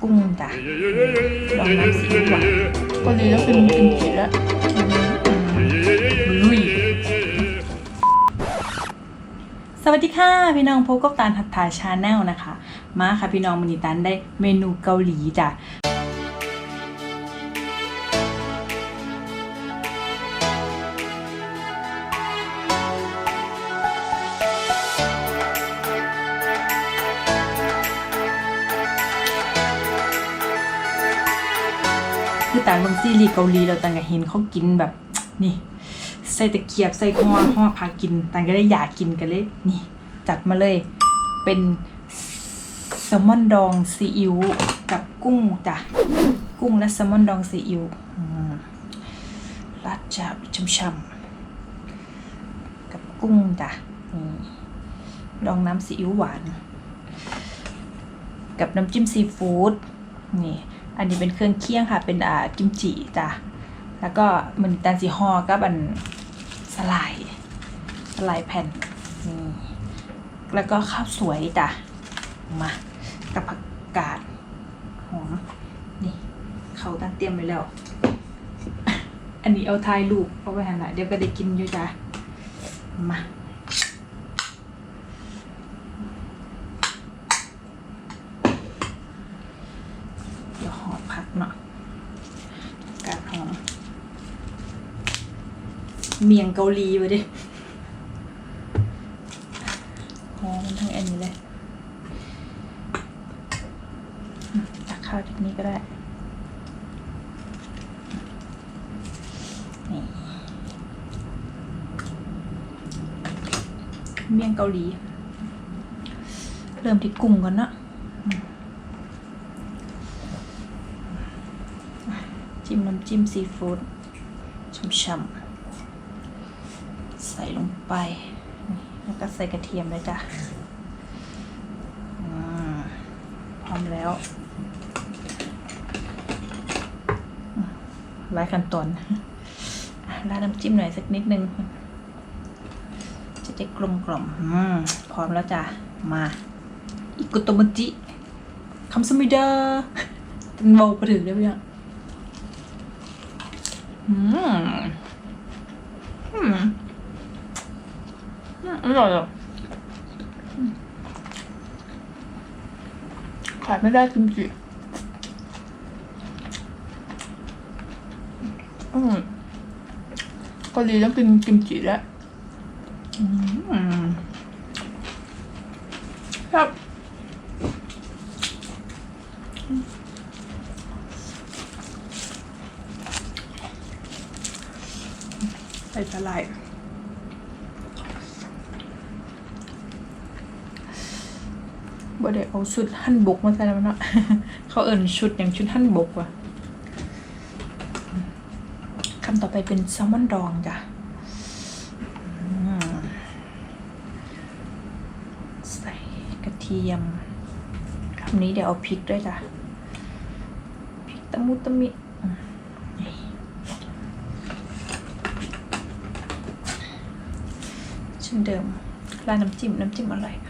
กุ้งจ้ะลองน้ำซีอิ๊วหวานก็ดีแล้วเป็นกินเผ็ดแล้วลุยสวัสดีค่ะพี่น้องพบกับตาลหัตถาชาแนลนะคะ มาค่ะพี่น้องมินิตันได้เมนูเกาหลีจ้ะ คือต่างเมืองซีรีส์เกาหลีเราต่างก็เห็นเขากินแบบนี่ ใส่ตะเกียบใส่ห่อห่อพากินต่างก็ได้อยากกินกันเลยนี่ จัดมาเลยเป็นแซลมอนดองซีอิ๊วกับกุ้งจ้ะกุ้งและแซลมอนดองซีอิ๊วราดจับช่ำๆกับกุ้งจ้ะนี่ดองน้ำซีอิ๊วหวาน กับน้ำจิ้มซีฟู้ดนี่ อันนี้เป็นเครื่องเคี่ยงค่ะ เป็นอ่ากิมจิจ้ะ แล้วก็มันแตนสีฮอกับอันสลายสลายแผ่นนี่แล้วก็ข้าวสวยจ้ะ มา กับผักกาดหอมนี่ เขาตั้งเตรียมไว้แล้ว อันนี้เอาทายลูกเอาไว้หันหละเดี๋ยวก็ได้กินอยู่จ้ะ มา เดี๋ยวหอมผักหน่อยกาด หอมเมียงเกาหลีไปดิหอมมันทั้งอันนี้เลยตักข้าวจากนี้ก็ได้เมียงเกาหลี เริ่มที่กุ้งก่อนนะจิ้มน้ำจิ้มซีฟู้ดช่ำๆใส่ลงไป แล้วก็ใส่กระเทียมเลยจ้ะพร้อมแล้วอืมหลายขั้นตอนราดน้ำจิ้มหน่อยสักนิดนึง จะได้กลมกล่อมพร้อมแล้วจ้ะ มา อิกุโตมจิคำสมิดาเป็นโบไปถึงได้ไหมเนี่ย อืมอืมอืมอร่อยอะอืมขายไม่ได้กิมจิอืมเกาหลีต้องกินกิมจิแล้วอืมครับ ใส่สลาย บ่ได้เอาชุดหั่นบกมาใส่แล้วเนาะเขาเอินชุดอย่างชุดหั่นบกว่ะคำต่อไปเป็นแซลมอนดองจ้ะใส่กระเทียมคำนี้เดี๋ยวเอาพริกด้วยจ้ะพริกตะมุตะมิอืมนี่เช่นเดิมร้านน้ำจิ้ม น้ำจิ้มอะไรคะ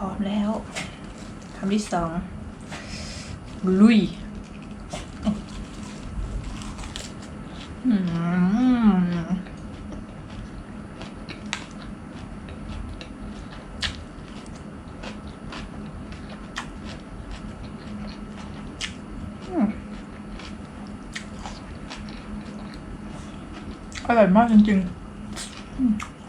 ร้อมแล้วคำที่สองลุยอืมอร่อยมากจริงๆ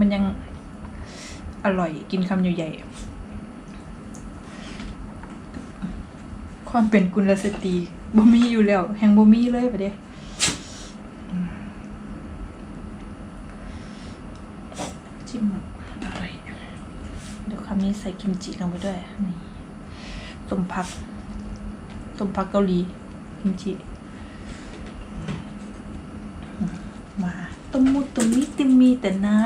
มันยังอร่อยกินคำใหญ่ๆ ความเป็นกุลสตรีบ่มีอยู่แล้ว แห่งบ่มีเลยประเดี๋ยจิ้มอร่อยเดี๋ยวคำนี้ใส่กิมจิลงไปด้วย นี่ต้มผักต้มผักเกาหลี กิมจิ มาต้มมูต้มมิติมีแต่นา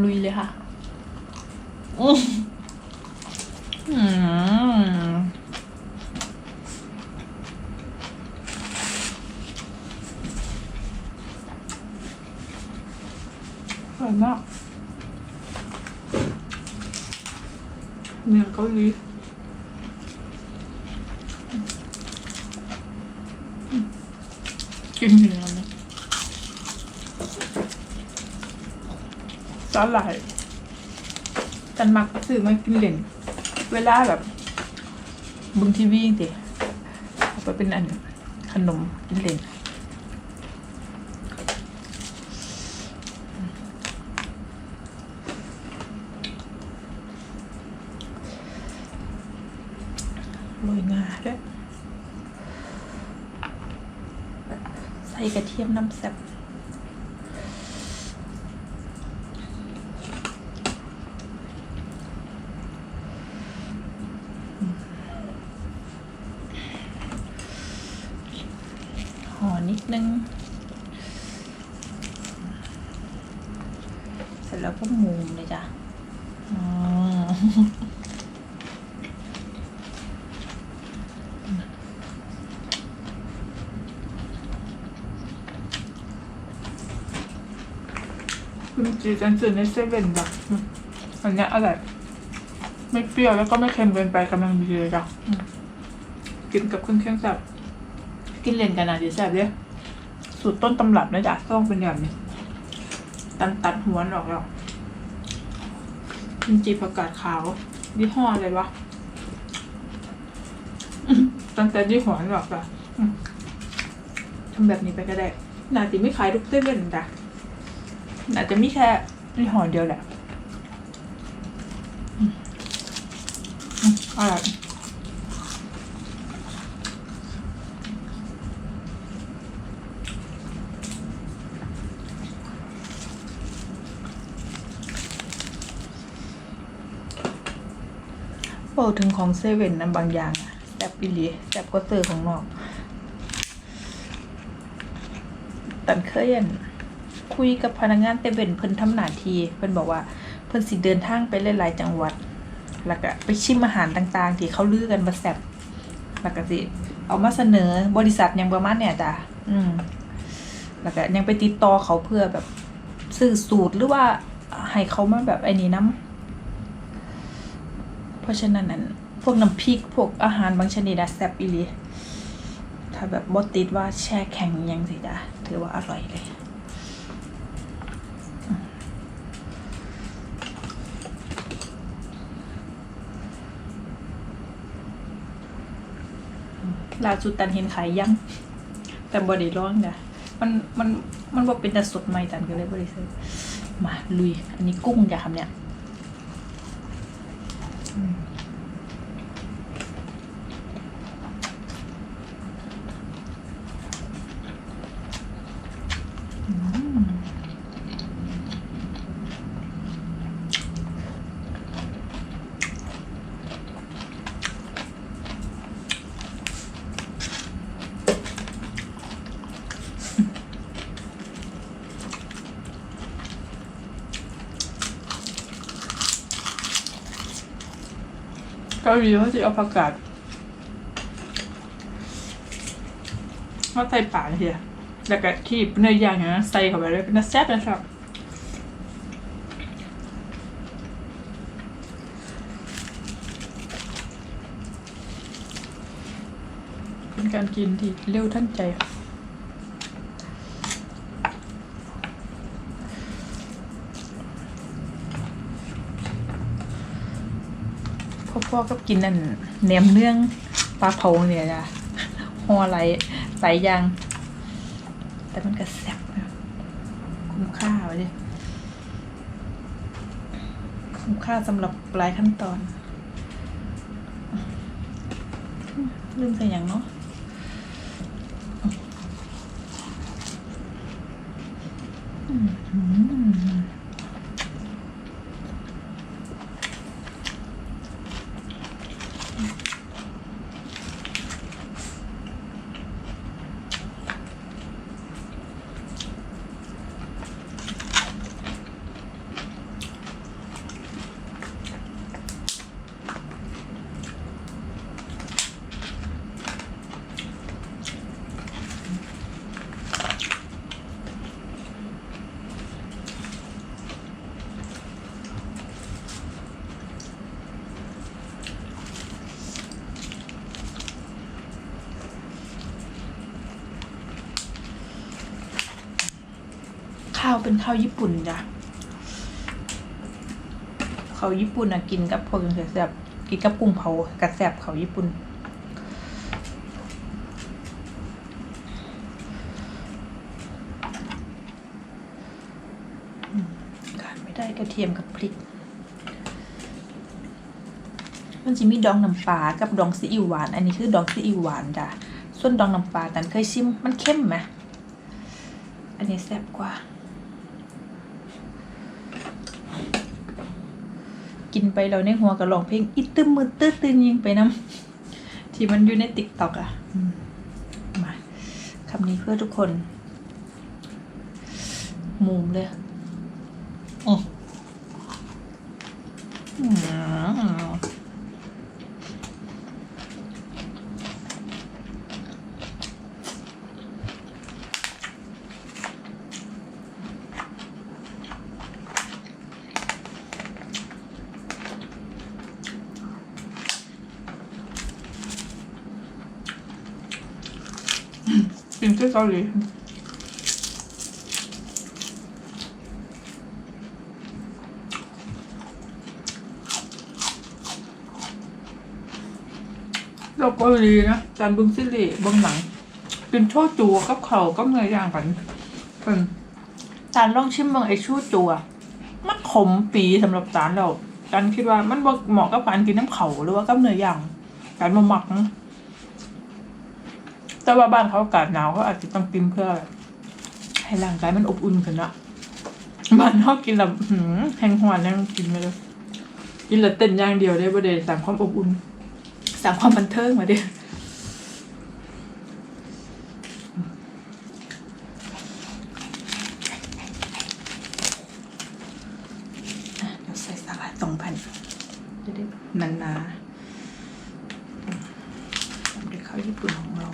ลุยเลยค่ะอืมอืมอร่อยมากเนื้อเกาหลีกินเนื้อนะ สาหร่ายกันมักซื้อมากินเล่น เวลาแบบบึงทีวีจริงๆเอาไปเป็นอันขนมกินเล่นโรยงาด้วยใส่กระเทียมน้ำแซ่บ อนิดนึง เสร็จแล้วก็หมุมเลยจ้ะอ๋อคุณจีจันจืดในเซเว่นจ้ะอันนี้อร่อยไม่เปรี้ยวแล้วก็ไม่เค็มเกินไปกำลังดีเลยจ้ะกินกับเครื่องเคียงแซ่บ กินเล่นกันนะดีแซ่บเลยสูตรต้นตำรับนะจ๊ะต้องเป็นแบบนี้ ตันตัดหัวออกแล้วกินจีผักกาดขาวยี่ห้ออะไรวะตั้งแต่ยี่ห้อออกจ้ะทำแบบนี้ไปก็ได้นาติไม่ขายทุกเซเว่นจ้ะอาจจะมีแค่นี่ห่อเดียวแหละอร่อย โอ้ถึงของเซเว่นนะบางอย่างอะแซบอีหลีแซบก็เตอร์ของนอกตันเคยนคุยกับพนักงานเตเว่นเพิ่นทำหน้าที่เพิ่นบอกว่า เพิ่นสิเดินทางไปหลายๆจังหวัด แล้วก็ไปชิมอาหารต่างๆ ที่เขาลือกันว่าแซ่บแล้วก็สิเอามาเสนอบริษัทยังประมาณเนี่ยจ้ะอืมแล้วก็ยังไปติดต่อเขาเพื่อแบบซื้อสูตรหรือว่าให้เขามาแบบไอ้นี้นํเพ ราะฉะนั้นนั้นพวกน้ำพริกพวกอาหารบางชนิดอะแซ่บอีหลีถ้าแบบบ่ติดว่าแช่แข็งยังสิจ้ะถือว่าอร่อยเลยล่าสุดตันเห็นขายยัง แต่บอดี้ร้องนะมันมันมันบอกเป็นแต่สดใหม่ตันก็เลยบริซื้อมาลุย อันนี้กุ้งจ้ะครับเนี่ย เกาหลีเขาจะเอาผักกาดมาใส่ปากเฮียแล้วก็ขีบเนยย่างอย่างนั้ใส่เข้าไปเลยเป็นแซ่บนะครับเป็นการกินที่เร็วทันใจ พ่อๆก็กินนั่นแหนมเนื่องปลาเผาเนี่ยจ้ะห่อไหลไหลยอยาง แต่มันก็แซ่บคุ้มค่าไปดิคุ้มค่าสำหรับหลายขั้นตอน ลืมใส่อย่างเนาะอืม ข้าวเป็นข้าวญี่ปุ่นจ้ะเขาญี่ปุ่นอะกินกับพวกอย่างแซ่บกินกับกุ้งเผากระแซ่บข้าญี่ปุ่นขาดไม่ได้กระเทียมกับพริก มันจะมีดองน้ำปลากับดองซีอิ๊วหวาน อันนี้คือดองซีอิ๊วหวานจ้ะ ส่วนดองน้ำปลาตันเคยชิมมันเข้มไหมอันนี้แซ่บกว่า กินไปเราในหัวก็ร้องเพลงอิตึมมือตื้อตื้นยิงไปน้ำที่มันอยู่ในติ๊กต็อกอะมาคำนี้เพื่อทุกคนมุมเลยอ๋อื ที่เกาหลีเราเกาหลีนะจานบึงซิริบื้องหลังเป็นโชจูกับเขาก็เนื้อย่างกันเป็นจานลองชิมเบางไอชูจูอะมันขมปีสำหรับจานเราจานคิดว่ามันเหมาะกับการกินน้ำเขาหรือว่ากับเนื้อย่างจานมาหมักนะ แต่ว่าบ้านเขาอากาศหนาวเขาอาจจะต้องกินเพื่อ ให้ร่างกายมันอบอุ่นขึ้นอะบ้านนอกกินแบบหืมแห้งหวานยังกินไปเลยกินแล้วเต้นอย่างเดียวได้ประเดี๋ยวสั่งความอบอุ่นสั่งความบันเทิงมาดิอะเดี๋ยวใส่สาหร่ายสองพันจะได้นานๆทำด้วยข้าวญี่ปุ่นของเรา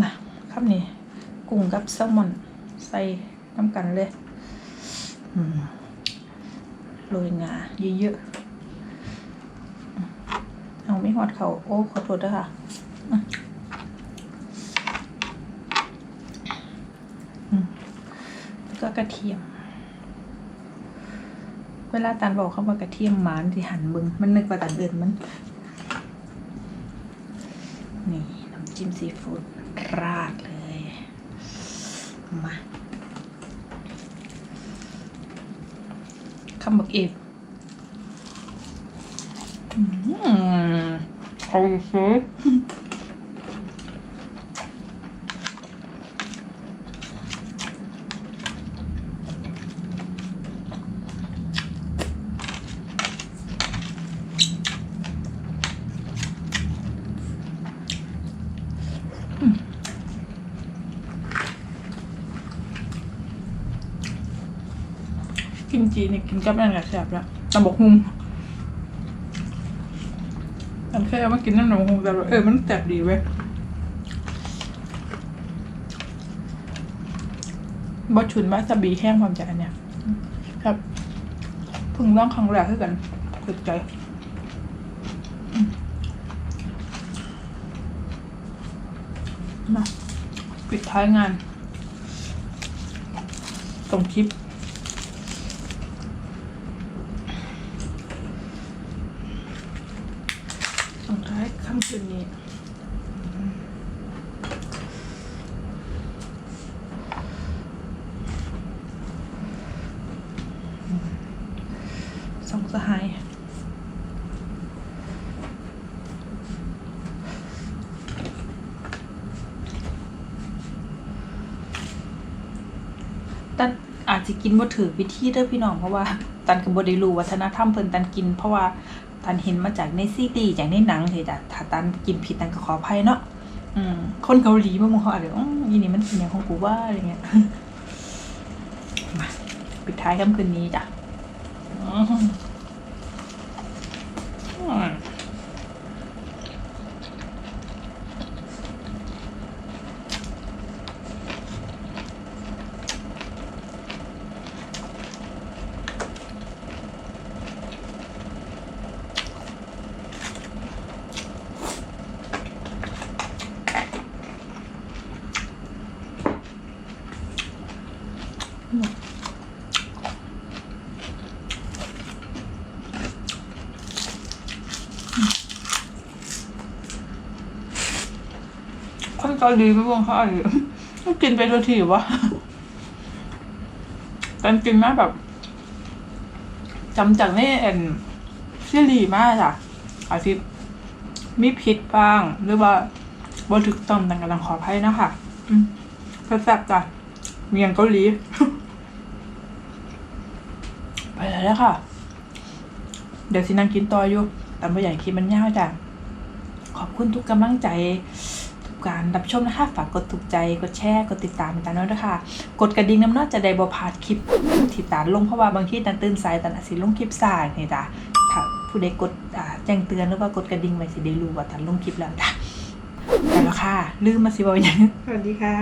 มาครับนี่ กุ้งกับแซ ลมอน ใส่น้ำกันเลยโรยงาเยอะๆ เอาไม่หอดเขาโอ้ ขอโทษด้วยค่ะแล้วก็กระเทียม เวลาตันบอกเขาว่ากระเทียมหมานที่หันมึง มันนึกว่าตันเอินมัน นี่ น้ำจิ้มซีฟู้ดราดเลย มาคำบอกเอฟอืมเขาซื้อกิมจีเนี่ย กินกับนั่นแหละแซ่บแล้วตำบกฮุงอันแค่เอามากินนั่นตำบกฮุงแต่เออมันแซ่บดีเว้ยบอชุนวาซาบิแห้งความจากอันเนี้ยครับเพึ่งร้องครั้งแรกคือกันติดใจมาปิดท้ายงานส่งคลิป ส่งท้าย ค่ำคืนนี้ สองสหายตันอาจจะกินบ่ถือวิธีเด้อพี่น้องเพราะว่า ตันกับ่ได้รู้วัฒนธรรมเพิ่นตันกิน เพราะว่า ตันเห็นมาจากในซีรีจากในหนังเลยจ้ะถ้าตันกินผิดตันก็ขออภัยเนาะอืมคนเกาหลีบางคนเขาอาจจะอืมอีนี่มันเป็นอย่างของกูว่าอะไรเงี้ยมาปิดท้ายค่ำคืนนี้จ้ะ คนเกาหลีไม่วงเขาอะกกินไปทันทีวะตอนกินมาแบบจำจากนี่เอ็นซิลีมากจ้ะอาทิตย์มีพิษบ้าง หรือว่าบ่ถึกต้องต่างกันขออภัยนะคะแซ่บจ้ะเมียงเกาหลี แล้วค่ะ เดี๋ยวสินังกินต่ออยู่แต่ไม่อยากให้คลิปมันยาวจ้ะขอบคุณทุกกำลังใจทุกการรับชมนะคะ ฝากกดถูกใจ กดแชร์ กดติดตามกันด้วยนะคะกดกระดิ่งน้ำนอจะได้บ่พาดคลิปที่ตานลงเพราะว่าบางทีตันตื่นสายตันอาจสิลงคลิปสายนี่จ้ะถ้าผู้ใดกดแจ้งเตือนหรือว่ากดกระดิ่งไว้สิได้รู้ว่าตันลงคลิปแล้วจ้ะแล้วค่ะ ลืมมาสิบอกอย่างสวัสดีค่ะ